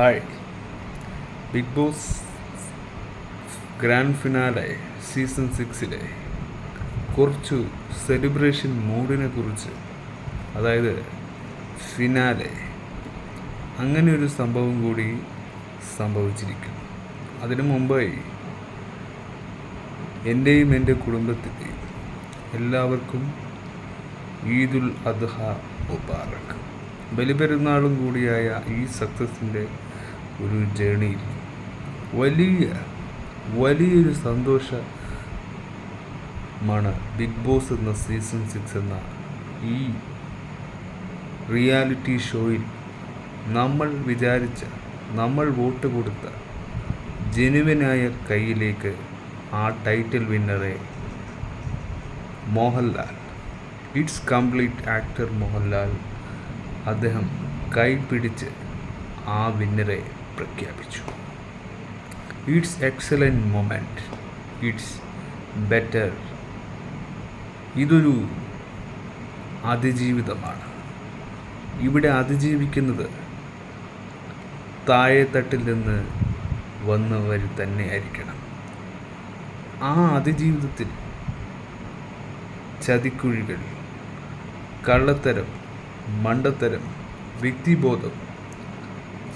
Hi. Bigg Boss grand finale season സിക്സിലെ കുറച്ചു celebration മൂഡിനെ കുറിച്ച് അതായത് ഫിനാലെ. അങ്ങനെ ഒരു സംഭവം കൂടി സംഭവിച്ചിരിക്കുന്നു. അതിനു മുമ്പായി എന്റെയും എന്റെ കുടുംബത്തിന്റെയും എല്ലാവർക്കും ഈദുൽ അദ്ഹ മുബാറക്. ബലിപെരുന്നാളും കൂടിയായ ഈ സക്സസിന്റെ ഒരു ജേണിയിൽ വലിയ വലിയൊരു സന്തോഷമാണ് ബിഗ് ബോസ് എന്ന സീസൺ സിക്സ് എന്ന ഈ റിയാലിറ്റി ഷോയിൽ നമ്മൾ വിചാരിച്ച നമ്മൾ വോട്ട് കൊടുത്ത ജനുവനായ കയ്യിലേക്ക് ആ title വിന്നറെ Mohanlal. It's complete actor Mohanlal. അദ്ദേഹം കൈപിടിച്ച് ആ വിന്നറെ പ്രഖ്യാപിച്ചു. It's excellent moment it's better ഇതൊരു അതിജീവിതമാണ്. ഇവിടെ അതിജീവിക്കുന്നത് താഴെത്തട്ടിൽ നിന്ന് വന്നവർ തന്നെ ആയിരിക്കണം ആ അതിജീവിതത്തിൽ ചതിക്കുഴികൾ കള്ളത്തരം മണ്ടത്തരം വ്യക്തിബോധം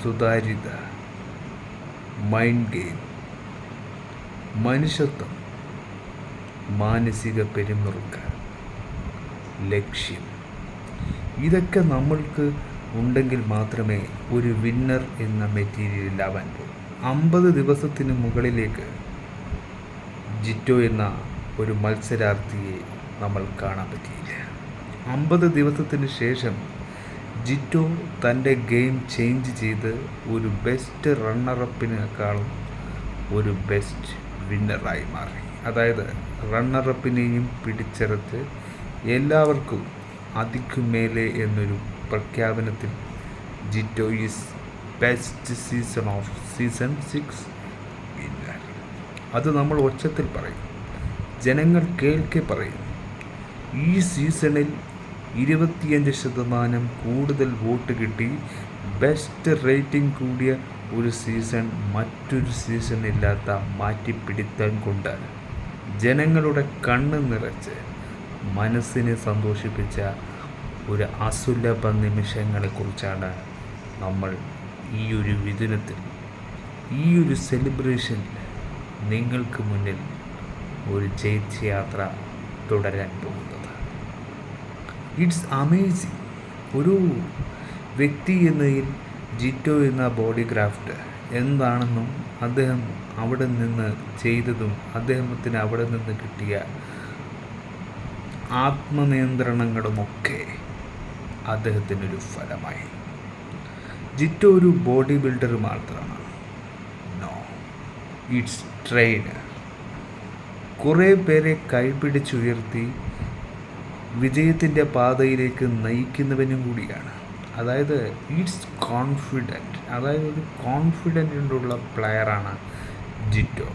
സുതാര്യത മൈൻഡ് ഗെയിം മനുഷ്യത്വം മാനസിക പെരുമുറുക്ക ലക്ഷ്യം. ഇതൊക്കെ നമ്മൾക്ക് ഉണ്ടെങ്കിൽ മാത്രമേ ഒരു വിന്നർ എന്ന മെറ്റീരിയലിൽ ആവാൻ പോകും അമ്പത് ദിവസത്തിന് മുകളിലേക്ക് ജിറ്റോ എന്ന ഒരു മത്സരാർത്ഥിയെ നമ്മൾ കാണാൻ പറ്റിയില്ല. അമ്പത് ദിവസത്തിന് ശേഷം ജിറ്റോ തന്റെ ഗെയിം ചേഞ്ച് ചെയ്ത് ഒരു ബെസ്റ്റ് റണ്ണറപ്പിനേക്കാളും ഒരു ബെസ്റ്റ് വിന്നറായി മാറി. അതായത് റണ്ണറപ്പിനെയും പിടിച്ചെടുത്ത് എല്ലാവർക്കും അതിക്കുമേലെ എന്നൊരു പ്രഖ്യാപനത്തിൽ Jinto is best season of season six winner അത് നമ്മൾ ഒച്ചത്തിൽ പറയും. ജനങ്ങൾ കേൾക്കെ പറയും. ഈ സീസണിൽ ഇരുപത്തിയഞ്ച് ശതമാനം കൂടുതൽ വോട്ട് കിട്ടി. ബെസ്റ്റ് റേറ്റിംഗ് കൂടിയ ഒരു സീസൺ മറ്റൊരു സീസൺ ഇല്ലാത്ത മാറ്റിപ്പിടുത്തം കൊണ്ട്. ജനങ്ങളുടെ കണ്ണ് നിറച്ച് മനസ്സിനെ സന്തോഷിപ്പിച്ച ഒരു അസുലഭ നിമിഷങ്ങളെക്കുറിച്ചാണ് നമ്മൾ ഈ ഒരു വിദിനത്തിൽ ഈ ഒരു സെലിബ്രേഷനിൽ നിങ്ങൾക്ക് മുന്നിൽ ഒരു ജയിച്ചയാത്ര തുടരാൻ പോകുന്നത്. It's amazing. ഒരു വ്യക്തി എന്നതിൽ ജിറ്റോ എന്ന ബോഡി ക്രാഫ്റ്റ് എന്താണെന്നും അദ്ദേഹം അവിടെ നിന്ന് ചെയ്തതും അദ്ദേഹത്തിന് അവിടെ നിന്ന് കിട്ടിയ ആത്മനിയന്ത്രണങ്ങളുമൊക്കെ അദ്ദേഹത്തിനൊരു ഫലമായി. ജിറ്റോ ഒരു ബോഡി ബിൽഡർ മാത്രമാണ്. നോ. It's trainer. കുറേ പേരെ കൈപിടിച്ചുയർത്തി വിജയത്തിന്റെ പാതയിലേക്ക് നയിക്കുന്നവനും കൂടിയാണ്. അതായത് ഇറ്റ്സ് കോൺഫിഡന്റ് അതായത് ഒരു കോൺഫിഡന്റുള്ള പ്ലെയറാണ് ജിറ്റോ.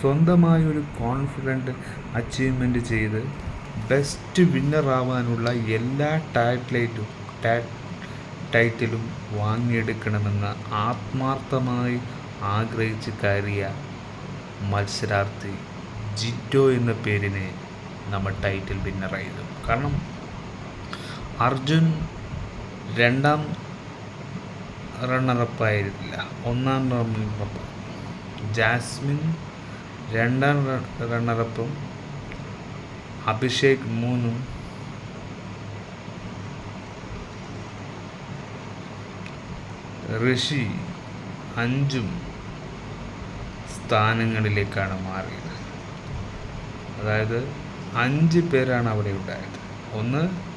സ്വന്തമായി ഒരു കോൺഫിഡന്റ് അച്ചീവ്മെന്റ് ചെയ്ത് ബെസ്റ്റ് വിന്നർ ആവാനുള്ള എല്ലാ ടൈറ്റിലേറ്റും ടൈറ്റിലും വാങ്ങിയെടുക്കണമെന്ന് ആത്മാർത്ഥമായി ആഗ്രഹിച്ച് കയറിയ മത്സരാർത്ഥി ജിറ്റോ എന്ന പേരിനെ നമ്മൾ ടൈറ്റിൽ വിന്നറായത് കാരണം അർജുൻ രണ്ടാം റണ്ണറപ്പായിരുന്നില്ല ഒന്നാം റണ്ണറപ്പ് ജാസ്മിൻ രണ്ടാം റണ്ണറപ്പും അഭിഷേക് മൂന്നും ഋഷി അഞ്ചും സ്ഥാനങ്ങളിലേക്കാണ് മാറിയത്. അതായത് അഞ്ച് പേരാണ് അവിടെ ഉണ്ടായത്. ഒന്ന്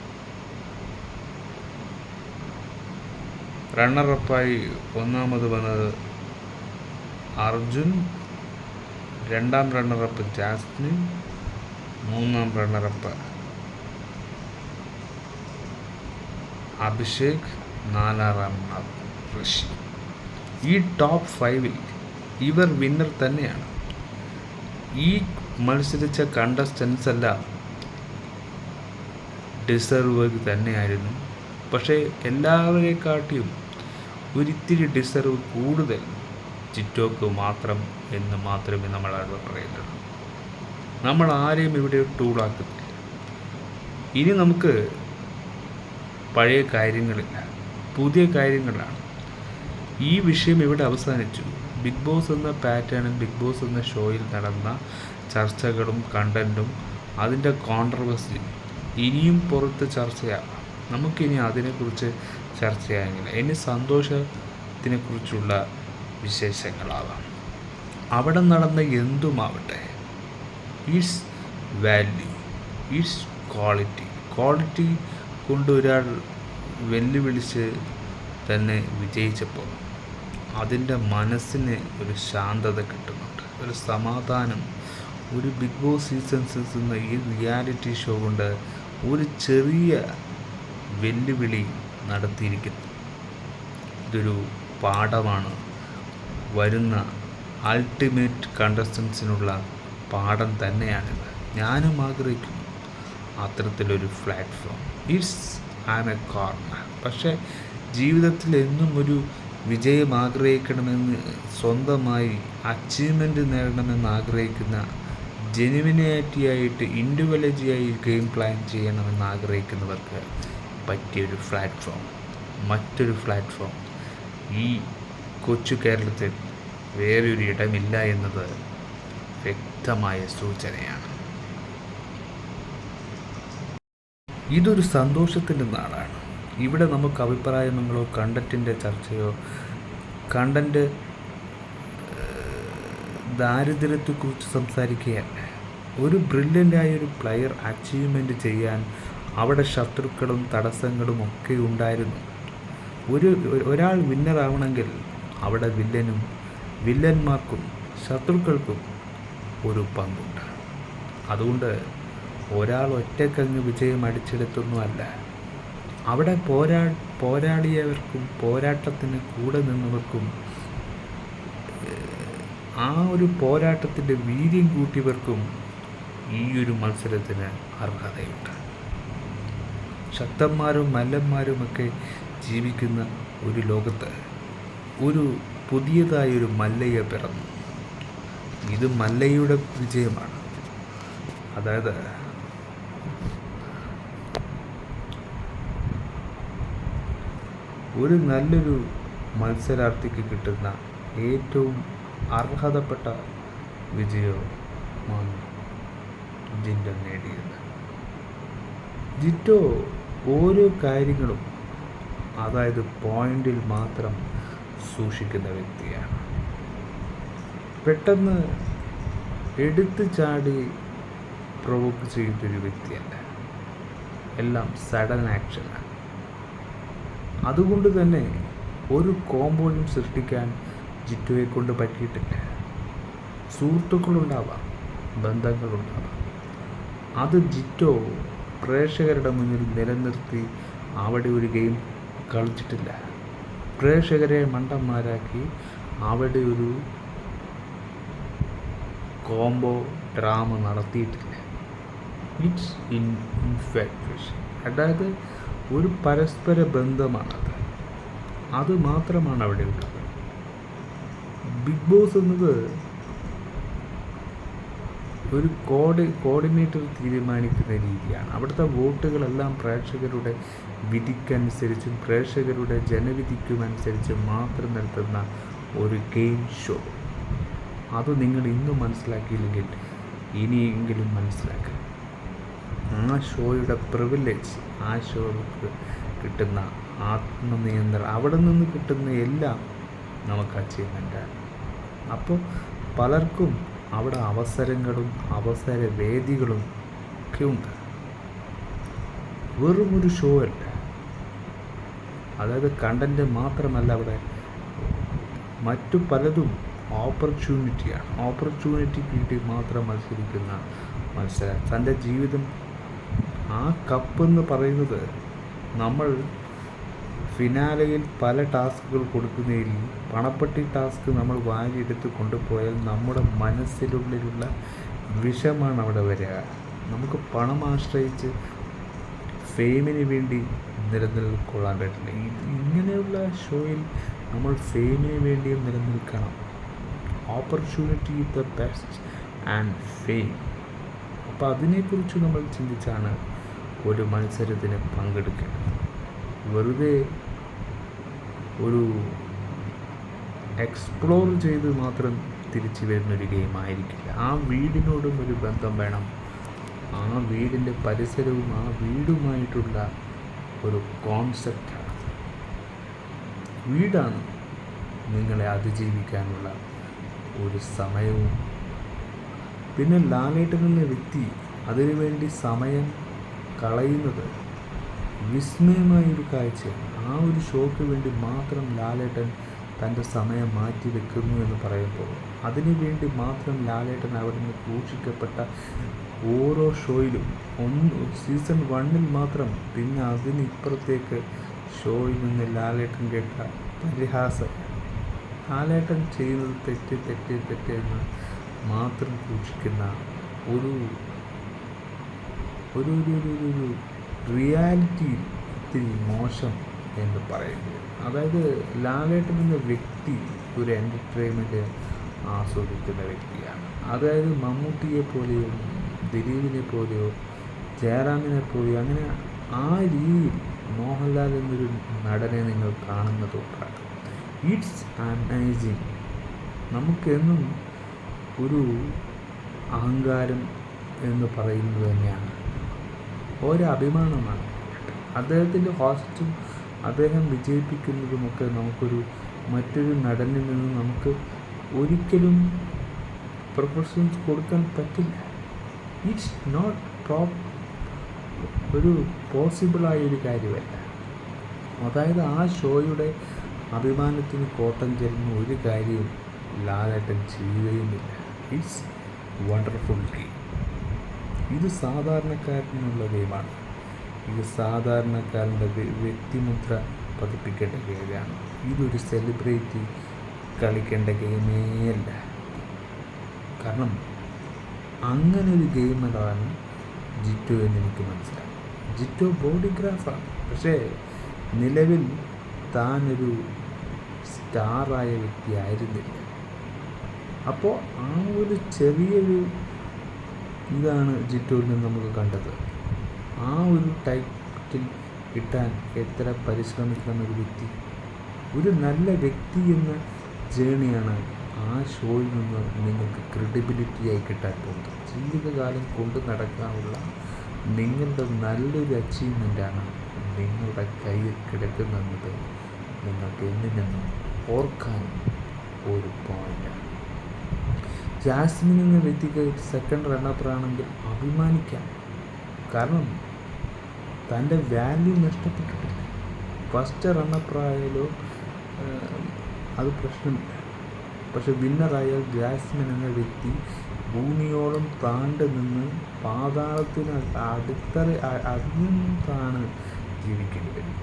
റണ്ണറപ്പായി ഒന്നാമത് വന്നത് അർജുൻ രണ്ടാം റണ്ണറപ്പ് ജാസ്മിൻ മൂന്നാം റണ്ണറപ്പ് അഭിഷേക് നാലാം റണ്ണർ ഋഷി. ഈ ടോപ്പ് ഫൈവിൽ ഇവർ വിന്നർ തന്നെയാണ്. ഈ മത്സരിച്ച കണ്ടസ്റ്റൻസ് എല്ലാം ഡിസർവ് തന്നെയായിരുന്നു. പക്ഷേ എല്ലാവരെക്കാട്ടിയും ഒരിത്തിരി ഡിസർവ് കൂടുതൽ ചിറ്റോക്ക് മാത്രം എന്ന് മാത്രമേ നമ്മൾ അവിടെ പറയുന്നുള്ളൂ. നമ്മൾ ആരെയും ഇവിടെ ടൂളാക്കുന്നില്ല ഇനി നമുക്ക് പഴയ കാര്യങ്ങളില്ല പുതിയ കാര്യങ്ങളാണ്. ഈ വിഷയം ഇവിടെ അവസാനിച്ചു. ബിഗ് ബോസ് എന്ന പാറ്റേണും ബിഗ് ബോസ് എന്ന ഷോയിൽ നടന്ന ചർച്ചകളും കണ്ടന്റും അതിന്റെ കോൺട്രവേഴ്സി ഇനിയും പുറത്ത് ചർച്ചയാണ് നമുക്കിനി അതിനെക്കുറിച്ച് ചർച്ച ചെയ്യാമെങ്കിൽ ഇനി സന്തോഷത്തിനെക്കുറിച്ചുള്ള വിശേഷങ്ങളാവാം. അവിടെ നടന്ന എന്തുമാവട്ടെ? Is value is quality quality കൊണ്ട് ഒരാൾ വെല്ലുവിളിച്ച് തന്നെ വിജയിച്ചപ്പോൾ അതിന്റെ മനസ്സിന് ഒരു ശാന്തത കിട്ടുന്നുണ്ട്. ഒരു സമാധാനം ഒരു ബിഗ് ബോസ് സീസൺ സിക്സ് എന്ന ഈ റിയാലിറ്റി ഷോ കൊണ്ട് ഒരു ചെറിയ വെല്ലുവിളി നടത്തിയിരിക്കുന്നു. ഇതൊരു പാഠമാണ്. വരുന്ന അൾട്ടിമേറ്റ് കണ്ടസ്റ്റൻസിനുള്ള പാഠം തന്നെയാണിത്. ഞാനും ആഗ്രഹിക്കുന്നു. അത്തരത്തിലൊരു platform it's an a corner പക്ഷേ ജീവിതത്തിൽ എന്നും ഒരു വിജയം ആഗ്രഹിക്കണമെന്ന് സ്വന്തമായി അച്ചീവ്മെന്റ് നേടണമെന്ന് ആഗ്രഹിക്കുന്ന ജെനുവിനായിട്ടിയായിട്ട് ഇൻഡിവിജ്വലജിയായി ഗെയിം പ്ലാൻ ചെയ്യണമെന്ന് ആഗ്രഹിക്കുന്നവർക്ക് പറ്റിയൊരു പ്ലാറ്റ്ഫോം. മറ്റൊരു പ്ലാറ്റ്ഫോം. ഈ കൊച്ചു കേരളത്തിൽ വേറൊരു ഇടമില്ല എന്നത് വ്യക്തമായ സൂചനയാണ്. ഇതൊരു സന്തോഷത്തിന്റെ നാടാണ് ഇവിടെ നമുക്ക് അഭിപ്രായങ്ങളോ കണ്ടന്റിന്റെ ചർച്ചയോ കണ്ടന്റ് ദാരിദ്ര്യത്തെക്കുറിച്ച് സംസാരിക്കുകയല്ല. ഒരു ബ്രില്യന്റായ ഒരു പ്ലെയർ അച്ചീവ്മെന്റ് ചെയ്യാൻ അവിടെ ശത്രുക്കളും തടസ്സങ്ങളും ഒക്കെ ഉണ്ടായിരുന്നു. ഒരു ഒരാൾ വിന്നറാവണമെങ്കിൽ അവിടെ വില്ലനും വില്ലന്മാർക്കും ശത്രുക്കൾക്കും ഒരു പങ്കുണ്ട്. അതുകൊണ്ട് ഒരാൾ ഒറ്റക്കങ്ങ് വിജയം അടിച്ചെടുത്തൊന്നുമല്ല അവിടെ പോരാ പോരാടിയവർക്കും പോരാട്ടത്തിന് കൂടെ നിന്നവർക്കും ആ ഒരു പോരാട്ടത്തിന്റെ വീര്യം കൂട്ടിയവർക്കും ഈ ഒരു മത്സരത്തിന് അർഹതയുണ്ട്. ശക്തന്മാരും മല്ലന്മാരുമൊക്കെ ജീവിക്കുന്ന ഒരു ലോകത്ത് ഒരു പുതിയതായൊരു മല്ലയെ പിറന്നു. ഇത് മല്ലയുടെ വിജയമാണ്. അതായത് ഒരു നല്ലൊരു മത്സരാർത്ഥിക്ക് കിട്ടുന്ന ഏറ്റവും അർഹതപ്പെട്ട വിജയമാണ് ജിൻഡോ നേടിയത് ജിറ്റോ ഓരോ കാര്യങ്ങളും അതായത് പോയിന്റിൽ മാത്രം സൂക്ഷിക്കുന്ന വ്യക്തിയാണ്. പെട്ടെന്ന് എടുത്തു ചാടി പ്രൊവോക്ക് ചെയ്തൊരു വ്യക്തിയല്ല. എല്ലാം സഡൻ ആക്ഷനാണ് അതുകൊണ്ട് തന്നെ ഒരു കോമ്പോയും സൃഷ്ടിക്കാൻ ജിറ്റോയെ കൊണ്ട് പറ്റിയിട്ടില്ല. സുഹൃത്തുക്കളുണ്ടാവാം ബന്ധങ്ങളുണ്ടാവാം. അത് ജിറ്റോ പ്രേക്ഷകരുടെ മുന്നിൽ നിലനിർത്തി അവിടെ ഒരു ഗെയിം കളിച്ചിട്ടില്ല. പ്രേക്ഷകരെ മണ്ടന്മാരാക്കി അവിടെ ഒരു കോംബോ ഡ്രാമ നടത്തിയിട്ടില്ല. ഇറ്റ്സ് ഇൻ ഇൻഫാക്ച്വേഷൻ അതായത് ഒരു പരസ്പര ബന്ധമാണത്. അത് മാത്രമാണ് അവിടെ ഉള്ളത്. ബിഗ് ബോസ് എന്നത് ഒരു കോഡി കോർഡിനേറ്റർ തീരുമാനിക്കുന്ന രീതിയാണ്. അവിടുത്തെ വോട്ടുകളെല്ലാം പ്രേക്ഷകരുടെ വിധിക്കനുസരിച്ചും പ്രേക്ഷകരുടെ ജനവിധിക്കുമനുസരിച്ചും മാത്രം നടത്തുന്ന ഒരു ഗെയിം ഷോ. അത് നിങ്ങൾ ഇന്നും മനസ്സിലാക്കിയില്ലെങ്കിൽ ഇനിയെങ്കിലും മനസ്സിലാക്കുക ആ ഷോയുടെ പ്രിവിലേജ് ആ ഷോക്ക് കിട്ടുന്ന ആത്മനിയന്ത്രണം അവിടെ നിന്ന് കിട്ടുന്ന എല്ലാം നമുക്ക് അച്ചീവ്മെന്റാണ് അപ്പോൾ പലർക്കും അവിടെ അവസരങ്ങളും അവസര വേദികളും ഒക്കെ ഉണ്ട്. വെറുമൊരു ഷോ അല്ല. അതായത് കണ്ടന്റ് മാത്രമല്ല അവിടെ. മറ്റു പലതും ഓപ്പർച്യൂണിറ്റിയാണ് ഓപ്പർച്യൂണിറ്റി കിട്ടി മാത്രം മത്സരിക്കുന്ന മത്സരം തന്റെ ജീവിതം ആ കപ്പ് എന്ന് പറയുന്നത് നമ്മൾ ഫിനാലയിൽ പല ടാസ്കുകൾ കൊടുക്കുന്നതിൽ പണപ്പെട്ടി ടാസ്ക് നമ്മൾ വാരിയെടുത്ത് കൊണ്ടുപോയാൽ നമ്മുടെ മനസ്സിനുള്ളിലുള്ള വിഷമാണ് അവിടെ വരിക. നമുക്ക് പണം ആശ്രയിച്ച് ഫെയിമിന് വേണ്ടി നിലനിൽക്കൊള്ളാൻ പറ്റില്ല. ഇങ്ങനെയുള്ള ഷോയിൽ നമ്മൾ ഫെയിമിന് വേണ്ടിയും നിലനിൽക്കണം. Opportunity the best and fame അപ്പോൾ അതിനെക്കുറിച്ച് നമ്മൾ ചിന്തിച്ചാണ് ഒരു മത്സരത്തിന് പങ്കെടുക്കേണ്ടത്. വെറുതെ ഒരു എക്സ്പ്ലോർ ചെയ്ത് മാത്രം തിരിച്ചു വരുന്നൊരു ഗെയിം ആയിരിക്കില്ല. ആ വീടിനോടും ഒരു ബന്ധം വേണം. ആ വീടിന്റെ പരിസരവും ആ വീടുമായിട്ടുള്ള ഒരു കോൺസെപ്റ്റാണ് വീടാണ് നിങ്ങളെ അതിജീവിക്കാനുള്ള ഒരു സമയവും. പിന്നെ ലാലേട്ടൻ എന്ന വ്യക്തി അതിനുവേണ്ടി സമയം കളയുന്നത് വിസ്മയമായൊരു കാഴ്ചയാണ്. ആ ഒരു ഷോക്ക് വേണ്ടി മാത്രം ലാലേട്ടൻ തന്റെ സമയം മാറ്റി വെക്കുന്നു എന്ന് പറയുമ്പോൾ അതിനുവേണ്ടി മാത്രം ലാലേട്ടൻ അവിടെ നിന്ന് സൂക്ഷിക്കപ്പെട്ട ഓരോ ഷോയിലും ഒന്ന് സീസൺ വണ്ണിൽ മാത്രം. പിന്നെ അതിനിപ്പുറത്തേക്ക് ഷോയിൽ നിന്ന് ലാലേട്ടൻ കേട്ട പരിഹാസം. ലാലേട്ടൻ ചെയ്യുന്നത് തെറ്റ് തെറ്റ് തെറ്റ് എന്ന് മാത്രം സൂക്ഷിക്കുന്ന ഒരു ഒരു ഒരു ഒരു ഒരു റിയാലിറ്റി ഒത്തിരി മോശം എന്ന് പറയുന്നത് അതായത് ലാലേട്ടൻ എന്ന വ്യക്തി ഒരു എന്റർടൈൻമെന്റ് ആസ്വദിക്കുന്ന വ്യക്തിയാണ്. അതായത് മമ്മൂട്ടിയെ പോലെയോ ദിലീപിനെ പോലെയോ ജയറാമിനെ പോലെയോ അങ്ങനെ ആ രീതിയിൽ മോഹൻലാൽ എന്നൊരു നടനെ നിങ്ങൾ കാണുന്നതുകൊണ്ടാണ്. ഇറ്റ്സ് അമേസിങ് നമുക്കെന്നും ഒരു അഹങ്കാരം എന്ന് പറയുന്നത് തന്നെയാണ്. ഒരു അഭിമാനമാണ് അദ്ദേഹത്തിന്റെ ഹോസ്റ്റും അദ്ദേഹം വിജയിപ്പിക്കുന്നതുമൊക്കെ നമുക്കൊരു മറ്റൊരു നടനിൽ നിന്ന് നമുക്ക് ഒരിക്കലും പ്രൊഫഷൻസ് കൊടുക്കാൻ പറ്റില്ല. ഇറ്റ്സ് നോട്ട് പ്രോപ്പ് ഒരു പോസിബിളായ ഒരു കാര്യമല്ല. അതായത് ആ ഷോയുടെ അഭിമാനത്തിന് കോട്ടം ചെല്ലുന്ന ഒരു കാര്യവും ലാലേട്ടൻ ചെയ്യുകയുമില്ല. ഇറ്റ്സ് വണ്ടർഫുൾ ഗെയിം ഇത് സാധാരണക്കാരനുള്ള ഗെയിമാണ് ഇത് സാധാരണക്കാരന്റെ വ്യ- വ്യക്തിമുദ്ര പതിപ്പിക്കേണ്ട ഗെയിമാണ് ഇതൊരു സെലിബ്രിറ്റി കളിക്കേണ്ട ഗെയിമേ അല്ല. കാരണം അങ്ങനെ ഒരു ഗെയിമതാണ് ജിറ്റോ എന്ന് എനിക്ക് മനസ്സിലായി. ജിറ്റോ ബോഡിഗ്രാഫാണ് പക്ഷേ നിലവിൽ താനൊരു സ്റ്റാറായ വ്യക്തി ആയിരുന്നില്ല. അപ്പോൾ ആ ഒരു ചെറിയൊരു ഇതാണ് ജിറ്റോയിൽ നിന്ന് നമുക്ക് കണ്ടത്. ആ ഒരു ടൈറ്റിൽ കിട്ടാൻ എത്ര പരിശ്രമിക്കണം ഒരു വ്യക്തി? ഒരു നല്ല വ്യക്തി എന്ന ജേണിയാണ് ആ ഷോയിൽ നിന്ന് നിങ്ങൾക്ക് ക്രെഡിബിലിറ്റിയായി കിട്ടാൻ പോകുന്നത്. ജീവിതകാലം കൊണ്ട് നടക്കാനുള്ള നിങ്ങളുടെ നല്ലൊരു അച്ചീവ്മെന്റാണ് നിങ്ങളുടെ കയ്യിൽ കിടക്കുന്നത് നിങ്ങൾക്ക് എന്നിനെന്നും ഓർക്കാൻ ഒരു പോയിന്റാണ് ജാസ്മിൻ എന്ന വ്യക്തിക്ക് സെക്കൻഡ് റണ്ണപ്പറാണെങ്കിൽ അഭിമാനിക്കാം. കാരണം തന്റെ വാല്യൂ നഷ്ടപ്പെട്ടിട്ടില്ല ഫസ്റ്റ് റണ്ണപ്പറായാലോ അത് പ്രശ്നമില്ല. പക്ഷെ വിന്നറായ ജാസ്മിൻ എന്ന വ്യക്തി ഭൂമിയോളം താണ്ട് നിന്ന് പാതാളത്തിന് അടുത്തറ താണ് ജീവിക്കേണ്ടി വരും.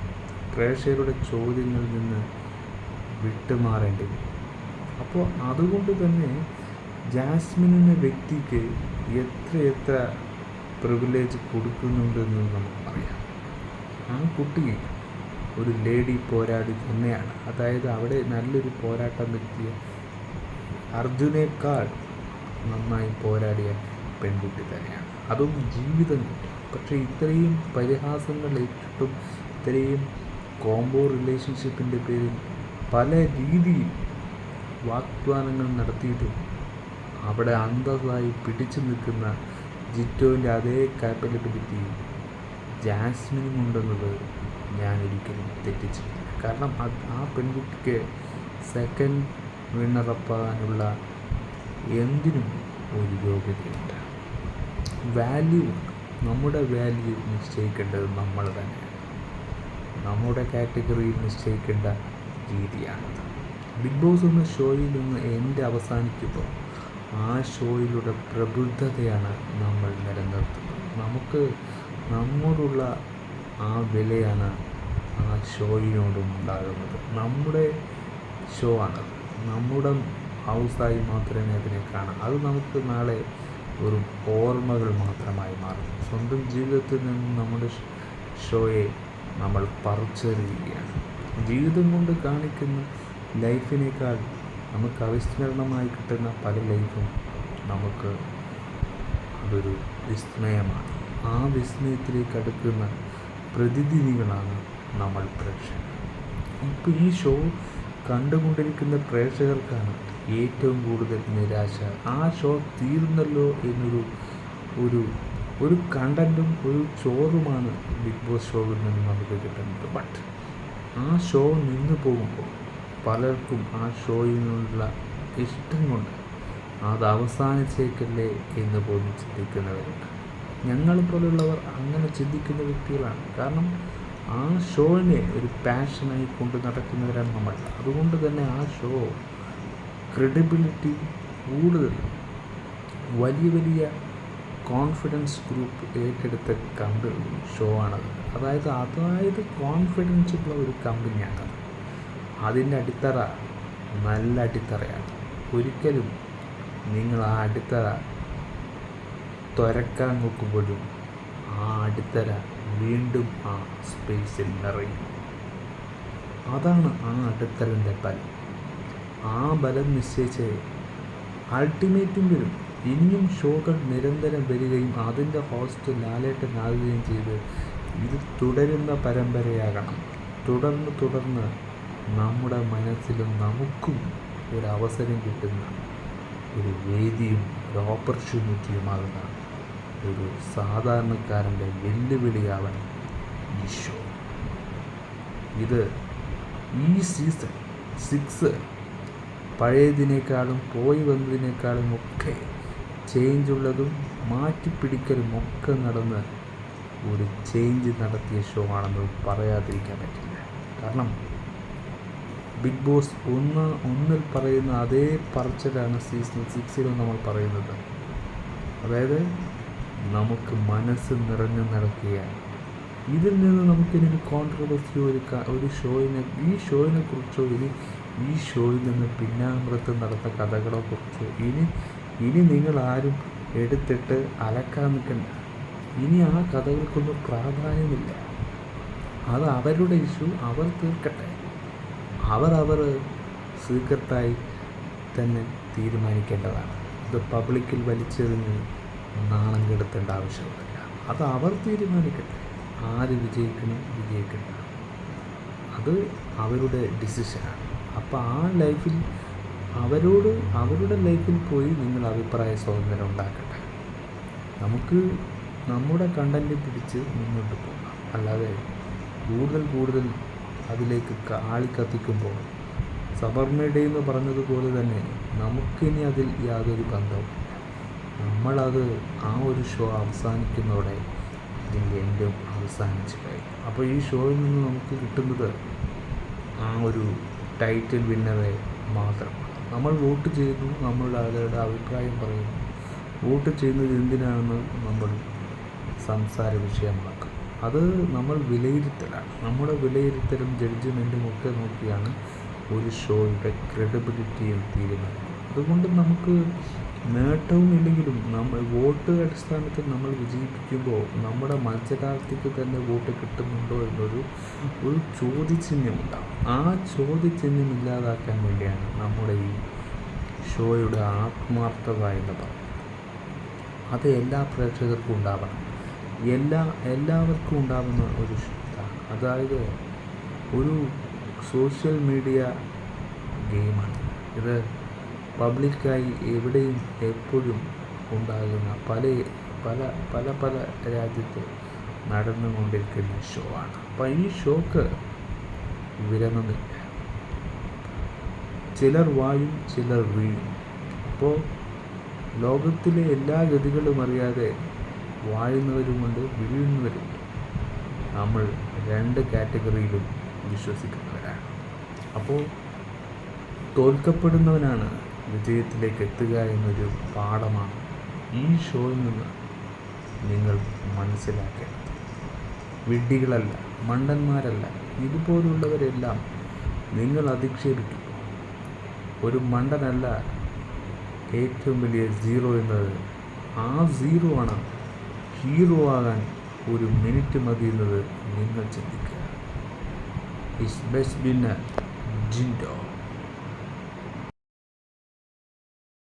പ്രേക്ഷകരുടെ ചോദ്യങ്ങളിൽ നിന്ന് വിട്ടുമാറേണ്ടി വരും. അപ്പോൾ അതുകൊണ്ട് തന്നെ ജാസ്മിൻ എന്ന വ്യക്തിക്ക് എത്ര എത്ര പ്രിവിലേജ് കൊടുക്കുന്നുണ്ട് എന്ന് നമുക്ക് പറയാം. ആ കുട്ടി ഒരു ലേഡി പോരാടി തന്നെയാണ്. അതായത് അവിടെ നല്ലൊരു പോരാട്ടം വ്യക്തിയ അർജുനേക്കാൾ നന്നായി പോരാടിയ പെൺകുട്ടി തന്നെയാണ്. അതും ജീവിതം കൊണ്ട്. പക്ഷേ ഇത്രയും പരിഹാസങ്ങൾ ഏറ്റിട്ടും ഇത്രയും കോംബോ റിലേഷൻഷിപ്പിന്റെ പേരിൽ പല രീതിയിൽ വാഗ്ദാനങ്ങൾ നടത്തിയിട്ടും അവിടെ അന്ധതായി പിടിച്ചു നിൽക്കുന്ന ജിറ്റോവിന്റെ അതേ കാപ്പബിലിറ്റി ജാസ്മിനും ഉണ്ടെന്നത് ഞാൻ ഒരിക്കലും തെറ്റിച്ചിട്ടില്ല. കാരണം ആ പെൺകുട്ടിക്ക് സെക്കൻഡ് വിണ്ണറപ്പാനുള്ള എന്തിനും ഒരു യോഗ്യതയുണ്ട്. വാല്യൂ നമ്മുടെ വാല്യൂ നിശ്ചയിക്കേണ്ടത് നമ്മൾ തന്നെയാണ്. നമ്മുടെ കാറ്റഗറിയിൽ നിശ്ചയിക്കേണ്ട രീതിയാണത്. ബിഗ് ബോസ് എന്ന ഷോയിൽ നിന്ന് എന്റെ അവസാനിക്കുമ്പോൾ ആ ഷോയിലൂടെ പ്രബുദ്ധതയാണ് നമ്മൾ നിലനിർത്തുന്നത്. നമുക്ക് നമ്മോടുള്ള ആ വിലയാണ് ആ ഷോയിനോടും ഉണ്ടാകുന്നത്. നമ്മുടെ ഷോ ആണ്. നമ്മുടെ ഹൗസായി മാത്രമേ അതിനെ കാണാം അത് നമുക്ക് നാളെ ഒരു ഓർമ്മകൾ മാത്രമായി മാറും. സ്വന്തം ജീവിതത്തിൽ നിന്ന് നമ്മുടെ ഷോയെ നമ്മൾ പറിച്ചെറിയുകയാണ്. ജീവിതം കൊണ്ട് കാണിക്കുന്ന ലൈഫിനേക്കാൾ നമുക്ക് അവിസ്മരണമായി കിട്ടുന്ന പല ലൈഫും നമുക്ക് അതൊരു വിസ്മയമാണ്. ആ വിസ്മയത്തിലേക്ക് അടുക്കുന്ന പ്രതിനിധികളാണ് നമ്മൾ പ്രേക്ഷകർ. ഇപ്പോൾ ഈ ഷോ കണ്ടുകൊണ്ടിരിക്കുന്ന പ്രേക്ഷകർക്കാണ് ഏറ്റവും കൂടുതൽ നിരാശ. ആ ഷോ തീർന്നല്ലോ എന്നൊരു ഒരു ഒരു കണ്ടന്റും ഒരു ചോറുമാണ് ബിഗ് ബോസ് ഷോയിൽ നിന്ന് നമുക്ക് കിട്ടുന്നത്. ബട്ട് ആ ഷോ നിന്ന് പോകുമ്പോൾ പലർക്കും ആ ഷോയിൽ നിന്നുള്ള ഇഷ്ടം കൊണ്ട് അത് അവസാനിച്ചേക്കല്ലേ എന്ന് പോലും ചിന്തിക്കുന്നവരുണ്ട് ഞങ്ങളെപ്പോലുള്ളവർ അങ്ങനെ ചിന്തിക്കുന്ന വ്യക്തികളാണ്. കാരണം ആ ഷോയിനെ ഒരു പാഷനായി കൊണ്ട് നടക്കുന്നവരാണ് നമ്മൾ. അതുകൊണ്ട് തന്നെ ആ ഷോ ക്രെഡിബിലിറ്റി കൂടുതൽ. വലിയ വലിയ കോൺഫിഡൻസ് ഗ്രൂപ്പ് ഏറ്റെടുത്ത കമ്പനി ഷോ ആണത് അതായത് അതായത് കോൺഫിഡൻസ് ഉള്ള ഒരു കമ്പനിയാണത് അതിന്റെ അടിത്തറ നല്ല അടിത്തറയാണ്. ഒരിക്കലും നിങ്ങൾ ആ അടിത്തറ തുരക്കാൻ നോക്കുമ്പോഴും ആ അടിത്തറ വീണ്ടും ആ സ്പേസിൽ നിറയും. അതാണ് ആ അടിത്തറിന്റെ ബലം ആ ബലം നിശ്ചയിച്ച് അൾട്ടിമേറ്റും വരും. ഇനിയും ഷോകൾ നിരന്തരം വരികയും അതിന്റെ ഹോസ്റ്റ് ലാലേട്ടനാകുകയും ചെയ്ത് ഇത് തുടരുന്ന പരമ്പരയാകണം. തുടർന്ന് തുടർന്ന് നമ്മുടെ മനസ്സിലും നമുക്കും ഒരു അവസരം കിട്ടുന്ന ഒരു വേദിയും ഒരു ഓപ്പർച്യൂണിറ്റിയുമാകുന്ന ഒരു സാധാരണക്കാരന്റെ വെല്ലുവിളിയാവണം ഈശോ. ഇത് ഈ സീസൺ സിക്സ് പഴയതിനേക്കാളും പോയി വന്നതിനേക്കാളും ഒക്കെ ചേഞ്ച് ഉള്ളതും മാറ്റിപ്പിടിക്കലും ഒക്കെ നടന്ന് ഒരു ചേഞ്ച് നടത്തിയ ഷോ ആണെന്ന് പറയാതിരിക്കാൻ പറ്റില്ല. കാരണം ബിഗ് ബോസ് ഒന്ന് ഒന്നിൽ പറയുന്ന അതേ പറച്ചിലാണ് സീസൺ സിക്സിലും നമ്മൾ പറയുന്നത്. അതായത് നമുക്ക് മനസ്സ് നിറഞ്ഞു നടക്കുകയാണ്. ഇതിൽ നിന്ന് നമുക്കിനി ഒരു കോൺട്രവേഴ്സി ഒരു ഒരു ഷോയിനെ ഈ ഷോയിനെ കുറിച്ചോ ഇനി ഈ ഷോയിൽ നിന്ന് പിന്നാമ്പുറത്ത് നടന്ന കഥകളെ കുറിച്ചോ ഇനി ഇനി നിങ്ങൾ ആരും എടുത്തിട്ട് അലക്കാൻ നിൽക്കണ്ട. ഇനി ആ കഥകൾക്കൊന്നും പ്രാധാന്യമില്ല. അത് അവരുടെ ഇഷ്യൂ അവർ തീർക്കട്ടെ. അവർ അവർ സീക്രട്ടായി തന്നെ തീരുമാനിക്കേണ്ടതാണ്. ഇത് പബ്ലിക്കിൽ വലിച്ചെറിഞ്ഞ് നാണം കെടുത്തേണ്ട ആവശ്യമില്ല അത് അവർ തീരുമാനിക്കട്ടെ. ആര് വിജയിക്കണം വിജയിക്കണ്ട. അത് അവരുടെ ഡിസിഷനാണ്. അപ്പോൾ ആ ലൈഫിൽ അവരോട് അവരുടെ ലൈഫിൽ പോയി നിങ്ങൾ അഭിപ്രായ സ്വാതന്ത്ര്യം ഉണ്ടാക്കട്ടെ. നമുക്ക് നമ്മുടെ കണ്ടന്റ് പിടിച്ച് മുന്നോട്ട് പോകാം. അല്ലാതെ കൂടുതൽ കൂടുതൽ അതിലേക്ക് കാളി കത്തിക്കുമ്പോൾ സബർമയുടെ എന്ന് പറഞ്ഞതുപോലെ തന്നെ നമുക്കിനി അതിൽ യാതൊരു ബന്ധവും നമ്മളത് ആ ഒരു ഷോ അവസാനിക്കുന്നതോടെ ഇതിന്റെ എൻഡും അവസാനിച്ചു കഴിഞ്ഞു അപ്പോൾ ഈ ഷോയിൽ നിന്ന് നമുക്ക് കിട്ടുന്നത് ആ ഒരു ടൈറ്റിൽ വിന്നറെ മാത്രം നമ്മൾ വോട്ട് ചെയ്യുന്നു നമ്മൾ അവരുടെ അഭിപ്രായം പറയുന്നു. വോട്ട് ചെയ്യുന്നത് എന്തിനാണെന്ന് നമ്മൾ സംസാര വിഷയമാക്കും അത് നമ്മൾ വിലയിരുത്തലാണ്. നമ്മുടെ വിലയിരുത്തലും ജഡ്ജ്മെന്റും ഒക്കെ നോക്കിയാണ് ഒരു ഷോയുടെ ക്രെഡിബിലിറ്റിയും തീരുമാനിക്കുന്നത് അതുകൊണ്ട് നമുക്ക് നേട്ടവും ഇല്ലെങ്കിലും നമ്മൾ വോട്ട് അടിസ്ഥാനത്തിൽ നമ്മൾ വിജയിപ്പിക്കുമ്പോൾ നമ്മുടെ മത്സരാർത്ഥിക്ക് തന്നെ വോട്ട് കിട്ടുന്നുണ്ടോ എന്നൊരു ഒരു ചോദ്യചിഹ്നമുണ്ടാകും ആ ചോദ്യചിഹ്നം ഇല്ലാതാക്കാൻ വേണ്ടിയാണ് നമ്മുടെ ഈ ഷോയുടെ ആത്മാർത്ഥത എന്ന് പറയുന്നത്. അത് എല്ലാ പ്രേക്ഷകർക്കും ഉണ്ടാവണം. എല്ലാ എല്ലാവർക്കും ഉണ്ടാകുന്ന ഒരു ഇതാണ് അതായത് ഒരു സോഷ്യൽ മീഡിയ ഗെയിമാണ് ഇത് പബ്ലിക്കായി എവിടെയും എപ്പോഴും ഉണ്ടാകുന്ന പല പല പല പല രാജ്യത്ത് നടന്നുകൊണ്ടിരിക്കുന്ന ഷോ ആണ്. അപ്പം ഈ ഷോക്ക് വിരമമില്ല ചിലർ വായും ചിലർ വീഴും. അപ്പോൾ ലോകത്തിലെ എല്ലാ ഗതികളും അറിയാതെ വാഴുന്നവരുമുണ്ട് വീഴുന്നവരുമുണ്ട് നമ്മൾ രണ്ട് കാറ്റഗറിയിലും വിശ്വസിക്കുന്നവരാണ്. അപ്പോൾ തോൽക്കപ്പെടുന്നവനാണ് വിജയത്തിലേക്ക് എത്തുക എന്നൊരു പാഠമാണ് ഈ ഷോയിൽ നിന്ന് നിങ്ങൾ മനസ്സിലാക്കേണ്ടത്. വിഡ്ഢികളല്ല മണ്ടന്മാരല്ല ഇതുപോലുള്ളവരെല്ലാം നിങ്ങൾ അധിക്ഷേപിക്കും ഒരു മണ്ടനല്ല ഏറ്റവും വലിയ സീറോ എന്നത് ആ സീറോ ആണ് ഹീറോ ആകാൻ ഒരു മിനിറ്റ് മതി എന്നത് നിങ്ങൾ ചിന്തിക്കുക. Is best ബിന്നർ Jinto